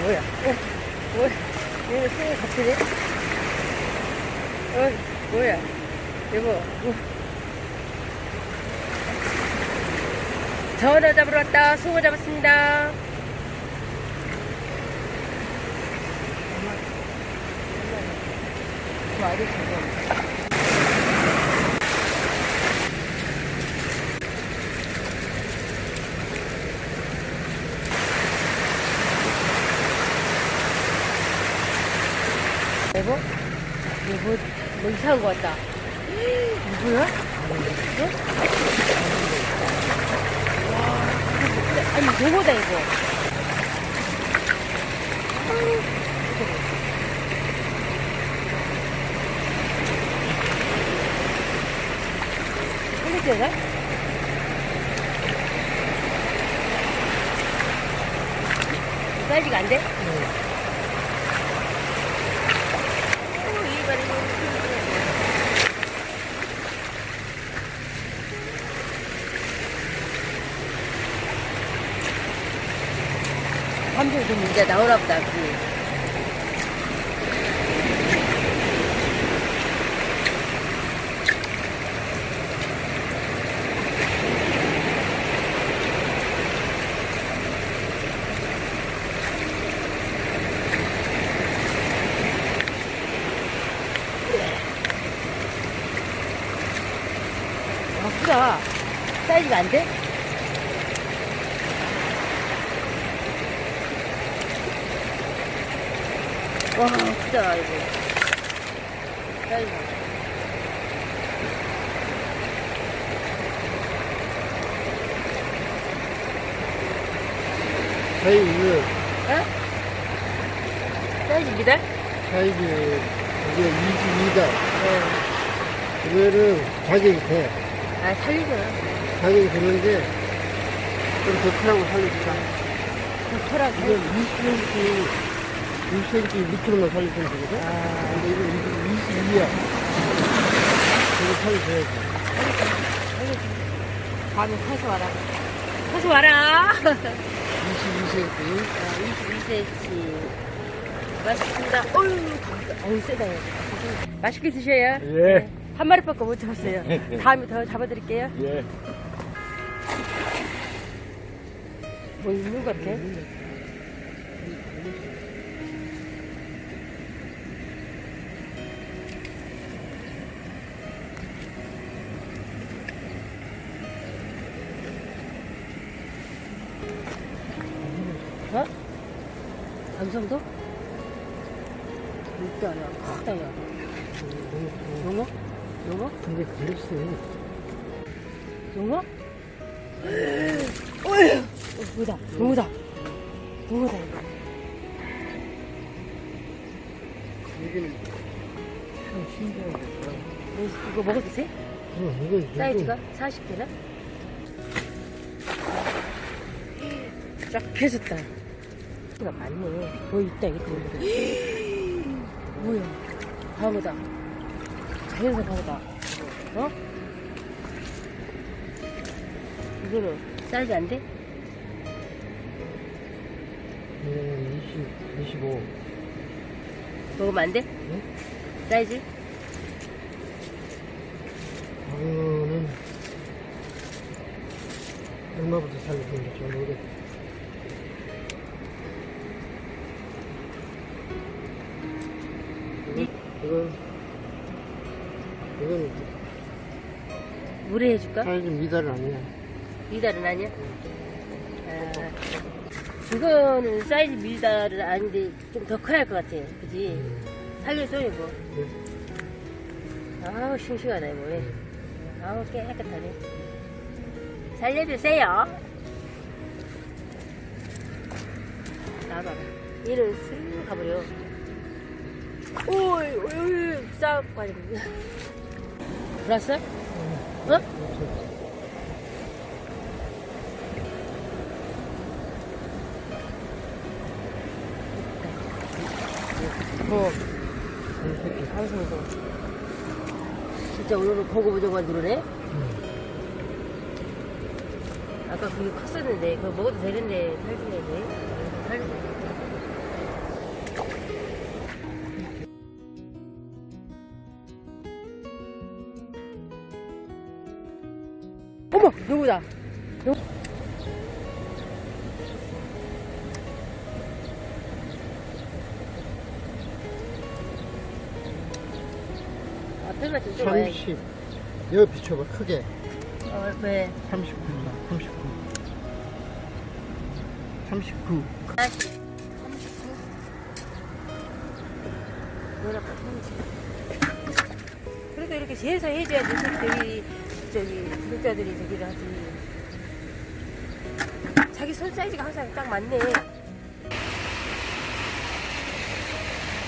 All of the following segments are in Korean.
뭐야, 뭐야. 얘는 손이 같으네? 어, 뭐야. 여보. 어. 전어 잡으러 왔다. 숭어 잡았습니다. 저 아저씨 좀. 여보? 여보, 뭐거 같다. 누구야? 어? 와, 아니, 누구다, 이거. 이거. 빨리 뛰어가? 사이즈가 안 돼? 어, 이 말이 너무 힘드네. 함정 좀 이제 나오나 보다, 그게. 아, 크다. 사이즈가 안 돼? 와, 크다, 이거. 사이즈. 사이즈, 어? 사이즈입니다? 사이즈, 이게 22다. 어. 이거는 가격이 돼. 아, 살리구나. 가격이 되는데, 좀더 크라고 살려주자. 좋더라고. 이건 20cm, 6cm 밑으로만 살려주면 되거든? 아, 근데 이건 22야. 이거 살려줘야지. 밤에 커서 와라. 커서 와라. 22cm. 22cm. 맛있습니다. 어휴, 어우, 세다. 이거. 맛있게 드셔요. 예. 네. 한 마리밖에 못 잡았어요. 다음에 더 잡아드릴게요. 예. 뭐 있는 것 같아? 어? 감성도? 육도 아니야. 크다, 야. 용어? 용어? 근데 그랬어. 용어? 어휴! 어, 뭐다? 용어다. 용어다, 이거. 이거는 참게 있어. 이거- 이거 먹어도 돼? 어, 이건 사이즈가 40개나? 쫙 펴졌다. 가 많네. 뭐 있다, 이거. 뭐야. 방어다. 자연산 방어다. 어? 이거는 사이즈 안 돼? 이거는 20, 25. 먹으면 안 돼? 응? 사이즈? 방어는 얼마부터 살려주는지 잘 모르겠어. 이- 이건, 이건 물에 해줄까? 사이즈 미달은 아니야. 미달은 아니야? 아, 이거는 사이즈 미달은 아닌데 좀 더 커야 할 것 같아. 그지? 살려줘, 이거. 네. 아우, 싱싱하다, 이거. 예. 아우, 깨끗하네. 살려주세요. 나봐라. 얘는 슥 가버려. 오이, 오이, 싹 빠져. 불었어? 어? 어. 방송도. 진짜 오늘은 고구부정만 들어네? 아까 그게 컸었는데, 그거 먹어도 되는데, 살찌네, 이제. 살찌네. 누구다? 누 앞에만 좀 좋아해. 30. 여기 비춰봐, 크게. 어, 왜? 39다, 39. 39. 다시. 39. 뭐랄까, 30. 그래도 이렇게 재서 해줘야지, 저기, 구독자들이 저기를 하지. 자기 손 사이즈가 항상 딱 맞네.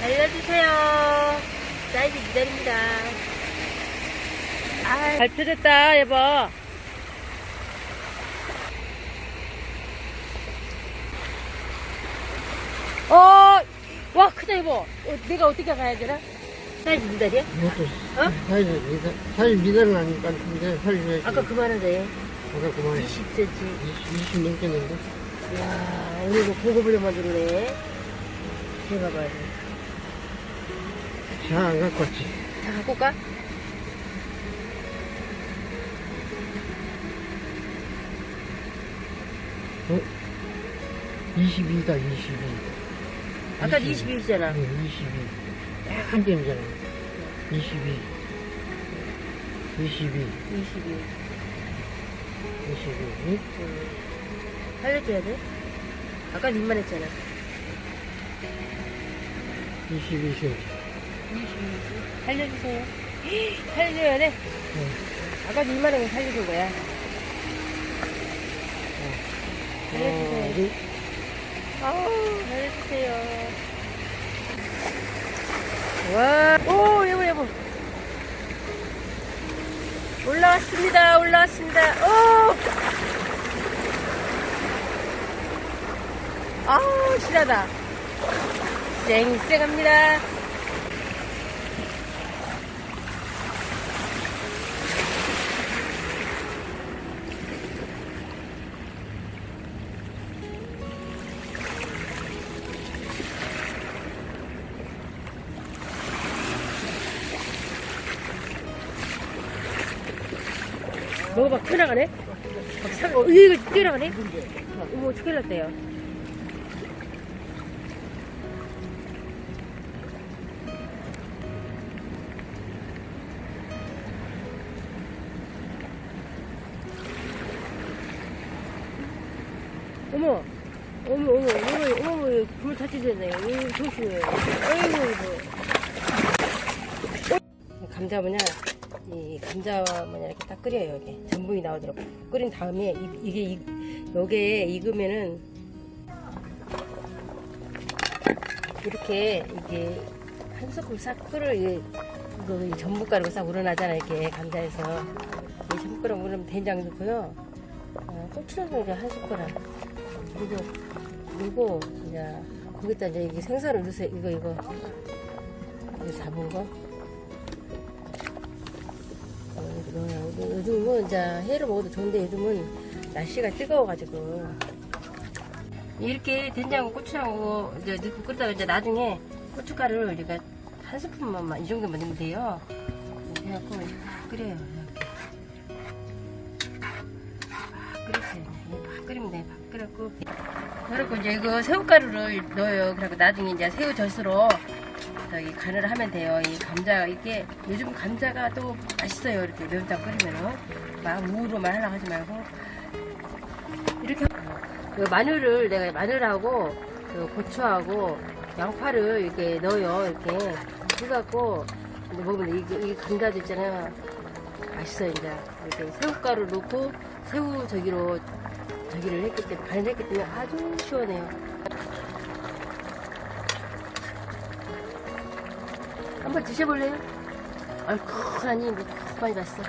알려주세요. 사이즈 기다립니다. 아, 잘 펴졌다, 여보. 어, 와, 크다, 여보. 어, 내가 어떻게 가야 되나? 사이즈 미달이야? 이것도 어? 사이즈 미달, 사이즈 미달은 것 같은데, 사이즈 아까 그만한데. 아까 그만해. 20cm. 20, 20 넘겠는데? 이야, 오늘 뭐 고급으로 만들네. 제가 봐야 돼. 잘안 갖고 왔지. 자, 갖고 가? 어? 22다, 22. 아까 22. 22잖아. 네, 22. 한 점이잖아. 22. 22. 22. 22. 음. 살려줘야 돼? 아까 입만 했잖아. 22cm. 22. 살려주세요. 살려줘야 돼? 네. 아까 입만 한거 살려준 거야. 하나, 둘. 아우, 잘해주세요. 와, 오, 여보, 여보. 올라왔습니다, 올라왔습니다. 오! 아우, 실하다. 쌩쌩합니다. 먹어봐, 튀어나가네? 막 사, 어, 이거 튀어나가네? 어머, 큰일 났대요. 어머, 어머, 어머, 어머, 어머, 어머, 불 다치셨네요. 조심해요. 아이고, 이거. 감자 뭐냐, 이 감자 뭐냐, 이렇게 딱 끓여요, 여기. 전분이 나오도록. 끓인 다음에, 이, 이게, 이, 요게 익으면은, 이렇게, 이게, 한 스푼 싹 이게, 이거 이 전분가루가 싹 우러나잖아, 이렇게, 감자에서. 이 전분가루 우러면 된장 넣고요. 어, 고추장도 이제 한 숟가락. 그리고, 그리고, 이제, 거기다 이제 이게 생선을 넣으세요. 이거, 이거. 이거 잡은 거. 어, 이거 넣어요. 요즘은 이제 회를 먹어도 좋은데 요즘은 날씨가 뜨거워가지고. 이렇게 된장하고 고추장하고 이제 넣고 끓다가 이제 나중에 고춧가루를 우리가 한 스푼만 이 정도만 넣으면 돼요. 이렇게 해갖고 끓여요. 막. 이렇게 막 끓이면 돼. 막 끓였고. 그리고 이제 이거 새우가루를 넣어요. 그리고 나중에 이제 새우젓으로 저기 간을 하면 돼요. 이 감자 이게 요즘 감자가 또 맛있어요. 이렇게 매운탕 끓이면은 막 무로만 하려고 하지 말고 이렇게 요 마늘을 내가 마늘하고 그 고추하고 양파를 이렇게 넣어요. 이렇게 해갖고 이제 먹으면 이게, 이게 감자도 있잖아요. 맛있어요. 이제 이렇게 새우가루 넣고 새우 저기로 저기를 했기 때문에 간을 했기 때문에 아주 시원해요. 한번 드셔볼래요? 얼큰하니 너무 많이 봤어.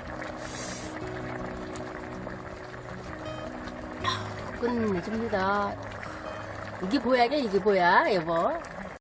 끝내줍니다. 이게 보약이야, 이게 보약, 여보.